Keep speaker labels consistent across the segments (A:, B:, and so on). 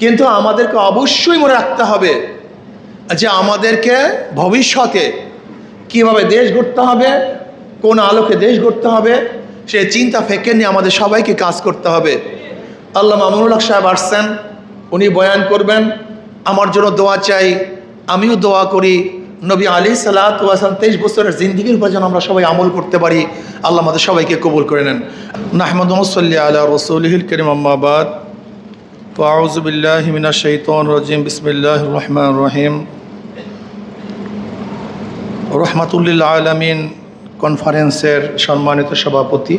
A: কিন্তু আমাদেরকে অবশ্যই মনে রাখতে হবে যে আমাদেরকে ভবিষ্যতে কীভাবে দেশ গড়তে হবে, কোন আলোকে দেশ গড়তে হবে সে চিন্তা ফেকে নিয়ে আমাদের সবাইকে কাজ করতে হবে। আল্লাহ মামুনুল সাহেব আসছেন, উনি বয়ান করবেন, আমার জন্য দোয়া চাই, আমিও দোয়া করি। নবী আলী সালাম তেইশ বছরের জিন্দিগির উপর যেন আমরা সবাই আমল করতে পারি, আল্লাহ আমাদের সবাইকে কবুল করে নেন। নাহমদ সাল্লি আল্লাহ রসুল করিম আম্মাবাদ فأعوذ بالله من الشيطان الرجيم بسم الله الرحمن الرحيم রহমাতুল্লিল আলমিন কনফারেন্সের সম্মানিত সভাপতি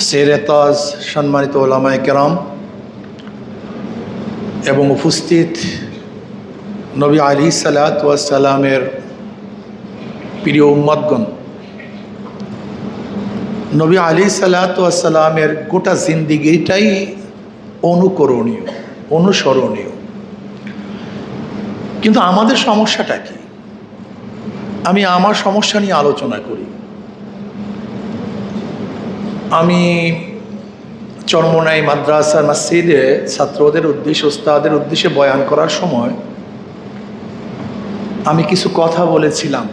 A: সেরেতাজ সম্মানিত ওলামায় কেরাম এবং উপস্থিত নবী আলী সালাতামের প্রিয় উম্মদগণ নবী আলী সালাতামের গোটা জিন্দিগিটাই অনুকরণীয়, অনুসরণীয়। কিন্তু আমাদের সমস্যাটা কি? আমি আমার সমস্যা নিয়ে আলোচনা করি। আমি চরমনাই মাদ্রাসা মসজিদে ছাত্রদের উদ্দেশ্যে ওস্তাদের উদ্দেশ্যে বয়ান করার সময় আমি কিছু কথা বলেছিলাম।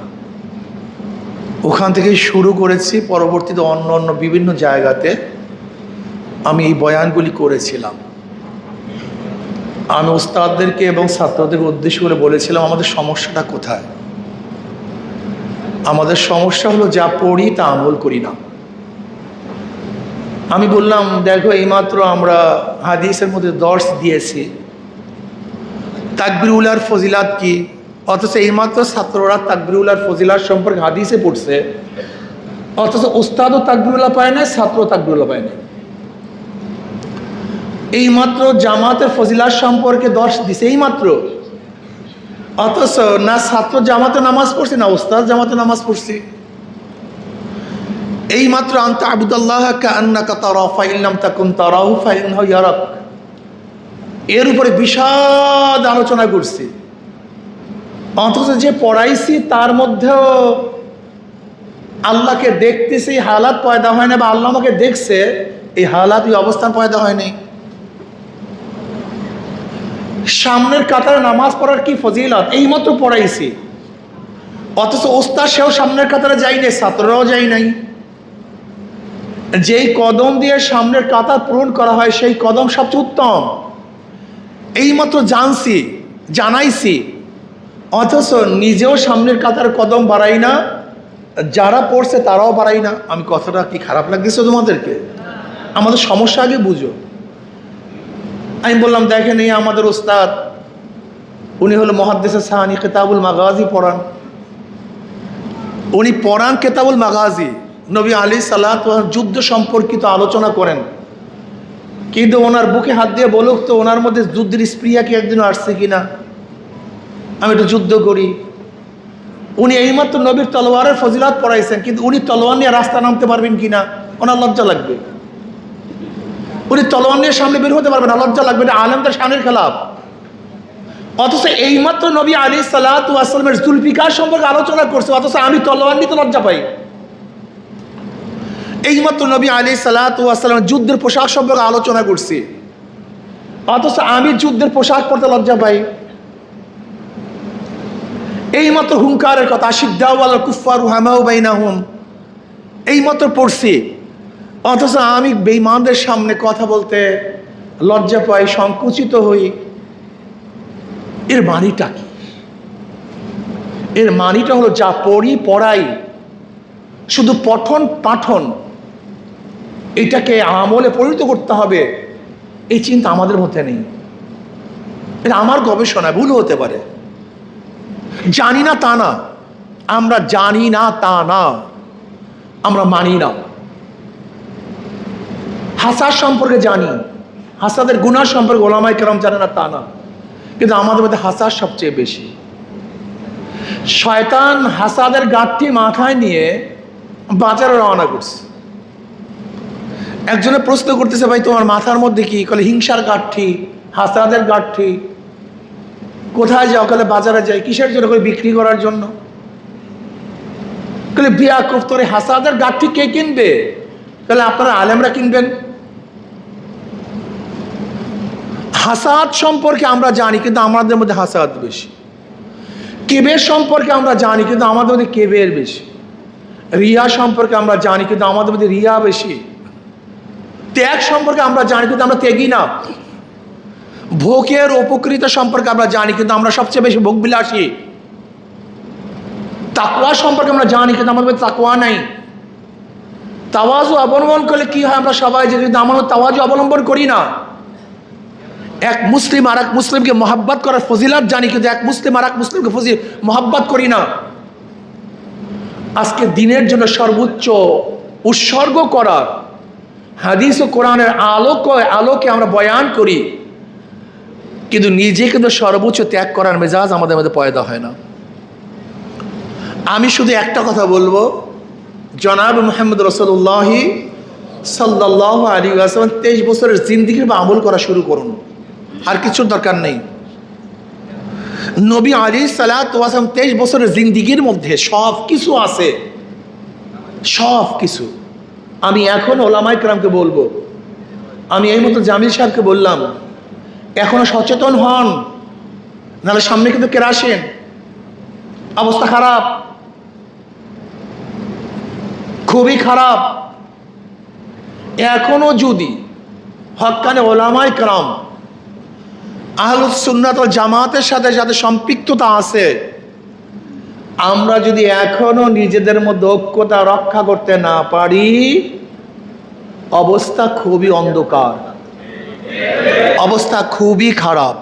A: ওখান থেকে শুরু করেছি। পরবর্তীতে অন্য অন্য বিভিন্ন জায়গাতে আমি এই বয়ানগুলি করেছিলাম। আমি ওস্তাদদেরকে এবং ছাত্রদের উদ্দেশ্য করে বলেছিলাম, আমাদের সমস্যাটা কোথায়? আমাদের সমস্যা হলো যা পড়ি তা আমল করি না। আমি বললাম, দেখো, এইমাত্র আমরা হাদিসের মধ্যে দর্শ দিয়েছি তাকবিরুলার ফজিলাত কি? অথচ এইমাত্র ছাত্ররা তাকবিরুলার ফজিলাত সম্পর্কে হাদিসে পড়ছে, অথচ ওস্তাদও তাকবিরুল্লাহ পায় না ছাত্র তাকবিরুল্লাহ পায় না এইমাত্র জামাতের ফজিলাত সম্পর্কে দর্শ দিছে, এইমাত্র। অথচ না ছাত্র জামাতে নামাজ পড়ছি, না ওস্তাদ জামাতে নামাজ পড়ছি। এই মাত্র আন্তা আবুদাল্লাহ কান্নাকা তারা তাকুন এর উপরে বিশাদ আলোচনা করছি অথচ যে পড়াইছি, তার মধ্যেও আল্লাহকে দেখতেছি হালাত পয়দা হয় না বা আল্লাহ আমাকে দেখছে, এই হালাত, এই অবস্থান পয়দা হয়নি সামনের কাতারে নামাজ পড়ার কি ফজিলত? এইমাত্র পড়াইছি। অথচ ওস্তাদ সেও সামনের কাতারে যাই নাই, ছাত্ররাও যাই নাই। যেই কদম দিয়ে সামনের কাতার পূরণ করা হয়, সেই কদম সবচেয়ে উত্তম। এইমাত্র জানছি, জানাইছি। অথচ নিজেও সামনের কাতার কদম বাড়াই না, যারা পড়ছে তারাও বাড়াই না। আমি কথাটা কি খারাপ লাগতেছে তোমাদেরকে? আমাদের সমস্যা আগে বুঝো। আমি বললাম, দেখেন এই আমাদের ওস্তাদ উনি হলো মহাদ্দেশের সাহানি কেতাবুল মাগাজি পড়ান। উনি পড়ান কেতাবুল মাগাজি। নবী আলী সাল্লাহ যুদ্ধ সম্পর্কিত আলোচনা করেন। কিন্তু ওনার বুকে হাত দিয়ে বলুক তো, ওনার মধ্যে যুদ্ধের স্প্রিয়া কি একদিনও আসছে কি না আমি একটু যুদ্ধ করি। উনি এইমাত্র নবীর তলোয়ারের ফজিলাত পড়াইছেন, কিন্তু উনি তলোয়ার নিয়ে রাস্তা নামতে পারবেন কি না ওনার লজ্জা লাগবে। উনি তলোয়ার নিয়ে সামনে বের হতে পারবেন না, লজ্জা লাগবে না আলমদের শানের খেলাফ। অথচ এইমাত্র নবী আলী সাল্লাহামের জুলফিকার সম্পর্কে আলোচনা করছে, অথচ আমি তলোয়ার নিতে লজ্জা পাই। এইমাত্র নবী আলী সাল্লাহামের যুদ্ধের পোশাক সম্পর্কে আলোচনা করছি। অথচ আমি যুদ্ধের পোশাক পরতে লজ্জা পাই। এইমাত্র হুঙ্কারের কথা সিদ্ধাওয়াল কুফারু হামাউ বাইনা হুম এইমাত্র পড়ছি। অথচ আমি বেইমানদের সামনে কথা বলতে লজ্জা পাই, সংকুচিত হই। এর মানিটা কি? এর মানিটা হলো যা পড়ি, পড়াই। শুধু পঠন, পাঠন, এটাকে আমলে পরিণত করতে হবে। এই চিন্তা আমাদের মধ্যে নেই। এটা আমার গবেষণা ভুল হতে পারে। জানি না তা না। আমরা জানি না তা না। আমরা মানি না। হাসার সম্পর্কে জানি। হাসাদের গুনার সম্পর্কে ওলামাই কেরাম জানে না তা না। কিন্তু আমাদের মধ্যে হাসার সবচেয়ে বেশি। শয়তান হাসাদের গাঁটটি মাথায় নিয়ে বাজারে রওনা করছে। একজনে প্রশ্ন করতেছে, ভাই, তোমার মাথার মধ্যে কি? কলে, হিংসার গাঁঠি হাসাদের গাঁঠি কোথায় যাও? কলে, বাজারে যাই। কিসের জন্য? করে বিক্রি করার জন্য। কলে, বিয়া কুফতরে হাসাদের গাঁঠি কে কিনবে? তাহলে আপনারা আলেমরা কিনবেন। হাসাদ সম্পর্কে আমরা জানি, কিন্তু আমাদের মধ্যে হাসাদ বেশি। কেবের সম্পর্কে আমরা জানি, কিন্তু আমাদের মধ্যে কেবের বেশি। রিয়া সম্পর্কে আমরা জানি, কিন্তু আমাদের মধ্যে রিয়া বেশি। ত্যাগ সম্পর্কে আমরা জানি, কিন্তু আমরা ত্যাগই না। ভোগের উপকৃত সম্পর্কে আমরা জানি, কিন্তু আমরা সবচেয়ে বেশি ভোগ বিলাসী তাকুয়া সম্পর্কে আমরা জানি, কিন্তু আমাদের মধ্যে তাকুয়া নাই। তাওয়াজু অবলম্বন করলে কি হয় আমরা সবাই যে কিন্তু আমরা তাওয়াজু অবলম্বন করি না। এক মুসলিম আর এক মুসলিমকে মহাব্বত করার ফজিলাত জানি, কিন্তু এক মুসলিম আর এক মুসলিমকে ফজি মহাব্বত করি না। আজকে দিনের জন্য সর্বোচ্চ উৎসর্গ করার হাদিস ও কোরআনের আলোক, আলোকে আমরা বয়ান করি, কিন্তু নিজে কিন্তু সর্বোচ্চ ত্যাগ করার মেজাজ আমাদের মধ্যে পয়দা হয় না। আমি শুধু একটা কথা বলব, জনাব মোহাম্মদ রসল্লাহি সাল্লাহ আলী আসলাম তেইশ বছরের জিন্দিগির বা আমল করা শুরু করুন। আর কিছুর দরকার নেই। নবী আলী সালাম তেইশ বছরের জিন্দিগির মধ্যে সব কিছু আছে। সব কিছু আমি এখন ওলামাই ক্রামকে বলব, আমি এই মতো জামিল সাহেবকে বললাম, এখনও সচেতন হন, নাহলে সামনে কিন্তু কেরাসেন অবস্থা খারাপ। খুবই খারাপ। এখনও যদি হকানে ওলামাই ক্রাম আহলুস সুন্নাত জামাতের সাথে যাদের সম্পৃক্ততা আছে। আমরা যদি এখনও নিজেদের মধ্যে ঐক্যতা রক্ষা করতে না পারি, অবস্থা খুবই অন্ধকার। অবস্থা খুবই খারাপ।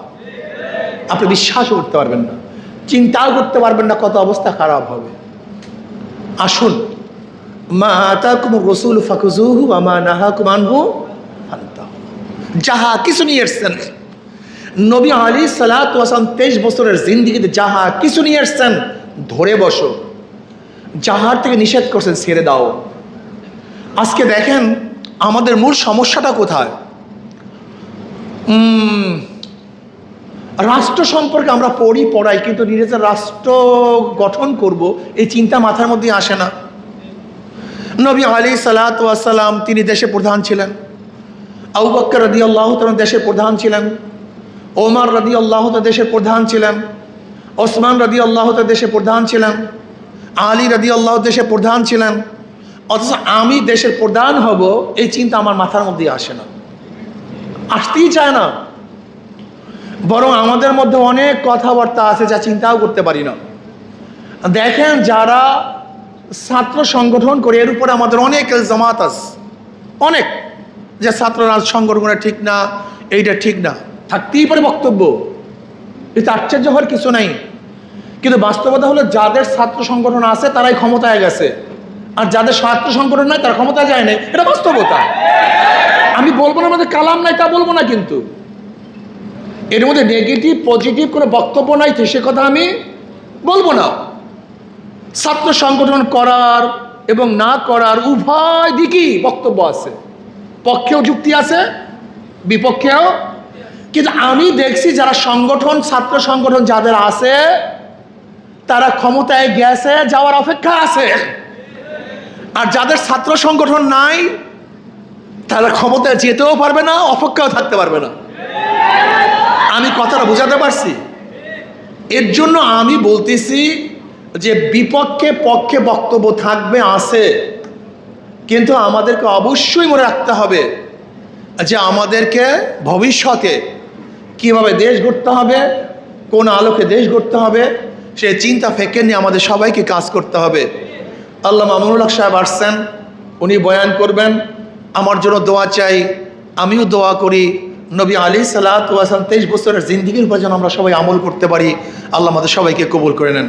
A: আপনি বিশ্বাসও করতে পারবেন না, চিন্তাও করতে পারবেন না কত অবস্থা খারাপ হবে। আসুন, মা আতাকুম রসুল ফাকুজুহু আমা নাহাকুম আনহু ফান্তাহু যাহা কিছু নিয়ে এসছেন নবী আলী সালাত ওয়াসাম তেইশ বছরের জিন্দিগিতে যাহা কিছু নিয়ে এসছেন, ধরে বসো। যাহার থেকে নিষেধ করছেন, ছেড়ে দাও। আজকে দেখেন, আমাদের মূল সমস্যাটা কোথায়? রাষ্ট্র সম্পর্কে আমরা পড়ি, পড়াই, কিন্তু নিজেদের রাষ্ট্র গঠন করব, এই চিন্তা মাথার মধ্যে আসে না। নবী আলী সালাতাম তিনি দেশে প্রধান ছিলেন। আবু বক্কর রদি দেশের প্রধান ছিলেন। ওমর রদি আল্লাহ দেশের প্রধান ছিলেন, ওসমান রদি আল্লাহ দেশে প্রধান ছিলেন, আলী রদি আল্লাহ দেশে প্রধান ছিলেন, অথচ আমি দেশের প্রধান হব, এই চিন্তা আমার মাথার মধ্যে আসে না। আসতেই চায় না। বরং আমাদের মধ্যে অনেক কথাবার্তা আছে যা চিন্তাও করতে পারি না। দেখেন যারা ছাত্র সংগঠন করে, এর উপরে আমাদের অনেক জামাত আছে। অনেক। যে ছাত্র রাজ সংগঠনটা ঠিক না, এইটা ঠিক না। থাকতেই পারে বক্তব্য। এতে আশ্চর্য হওয়ার কিছু নাই। কিন্তু বাস্তবতা হলো যাদের ছাত্র সংগঠন আছে, তারাই ক্ষমতায় গেছে। আর যাদের ছাত্র সংগঠন নাই, তারা ক্ষমতায় যায় নাই। এটা বাস্তবতা। আমি বলব না আমাদের কালাম নাই, তা বলব না কিন্তু। এর মধ্যে নেগেটিভ পজিটিভ কোনো বক্তব্য নাই, তো সে কথা আমি বলব না। ছাত্র সংগঠন করার এবং না করার উভয় দিকই বক্তব্য আছে। পক্ষেও যুক্তি আছে, বিপক্ষেও কিন্তু আমি দেখছি যারা সংগঠন, ছাত্র সংগঠন যাদের আছে, তারা ক্ষমতায় গেছে, যাওয়ার অপেক্ষা আছে। আর যাদের ছাত্র সংগঠন নাই, তারা ক্ষমতায় যেতেও পারবে না, অপেক্ষাও থাকতে পারবে না। আমি কথাটা বোঝাতে পারছি? এর জন্য আমি বলতেছি যে বিপক্ষে পক্ষে বক্তব্য থাকবে, আছে। কিন্তু আমাদেরকে অবশ্যই মনে রাখতে হবে যে আমাদেরকে ভবিষ্যতে কীভাবে দেশ গড়তে হবে, কোন আলোকে দেশ গড়তে হবে, সে চিন্তা ফেকে নিয়ে আমাদের সবাইকে কাজ করতে হবে। আল্লাহ মামুনুল সাহেব আসছেন, উনি বয়ান করবেন, আমার জন্য দোয়া চাই, আমিও দোয়া করি। নবী আলী সালাত তেইশ বছরের জিন্দিগির উপর যেন আমরা সবাই আমল করতে পারি, আল্লাহ আমাদের সবাইকে কবুল করে নেন।